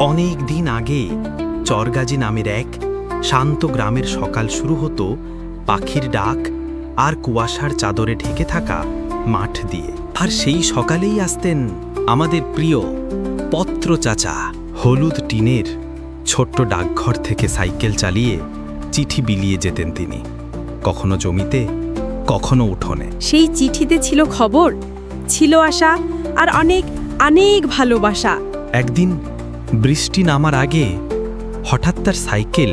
অনেক দিন আগে চরগাজি নামের এক শান্ত গ্রামের সকাল শুরু হতো পাখির ডাক আর কুয়াশার চাদরে ঢেকে থাকা মাঠ দিয়ে। আর সেই সকালেই আসতেন আমাদের প্রিয় পত্র চাচা হলুদ টিনের ছোট্ট ডাকঘর থেকে সাইকেল চালিয়ে চিঠি বিলিয়ে যেতেন তিনি। কখনো জমিতে কখনো উঠোনে। সেই চিঠিতে ছিল খবর ছিল আশা আর অনেক অনেক ভালোবাসা। একদিন বৃষ্টি নামার আগে হঠাৎ তার সাইকেল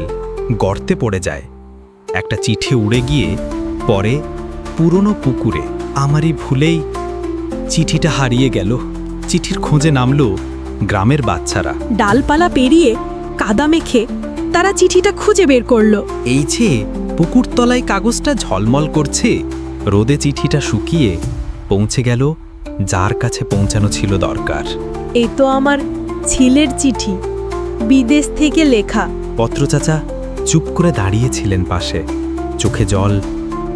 গর্তে পড়ে যায়। একটা চিঠি উড়ে গিয়ে পরে পুরনো পুকুরে আমারই ভুলেই চিঠিটা হারিয়ে গেল। চিঠির খোঁজে নামলো গ্রামের বাচ্চারা। ডালপালা পেরিয়ে কাদা মেখে তারা চিঠিটা খুঁজে বের করল। এই যে পুকুরতলায় কাগজটা ঝলমল করছে রোদে চিঠিটা শুকিয়ে পৌঁছে গেল যার কাছে পৌঁছানো ছিল দরকার। এ তো আমার ছিলের চিঠি, বিদেশ থেকে লেখা। পত্রচাচা চুপ করে দাঁড়িয়েছিলেন পাশে। চোখে জল,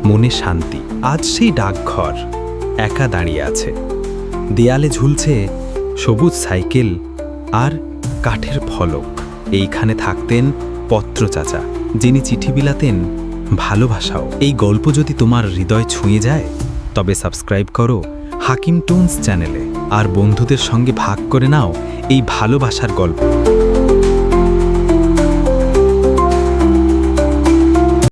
মনে শান্তি। আজ সেই ডাকঘর, একা দাঁড়িয়ে আছে। দেয়ালে ঝুলছে সবুজ সাইকেল আর কাঠের ফলক। এইখানে থাকতেন পত্রচাচা যিনি চিঠি বিলাতেন ভালোবাসাও। এই গল্প যদি তোমার হৃদয় ছুঁয়ে যায়, তবে সাবস্ক্রাইব করো হাকিম টোনস চ্যানেলে। আর বন্ধুদের সঙ্গে ভাগ করে নাও এই ভালোবাসার গল্প।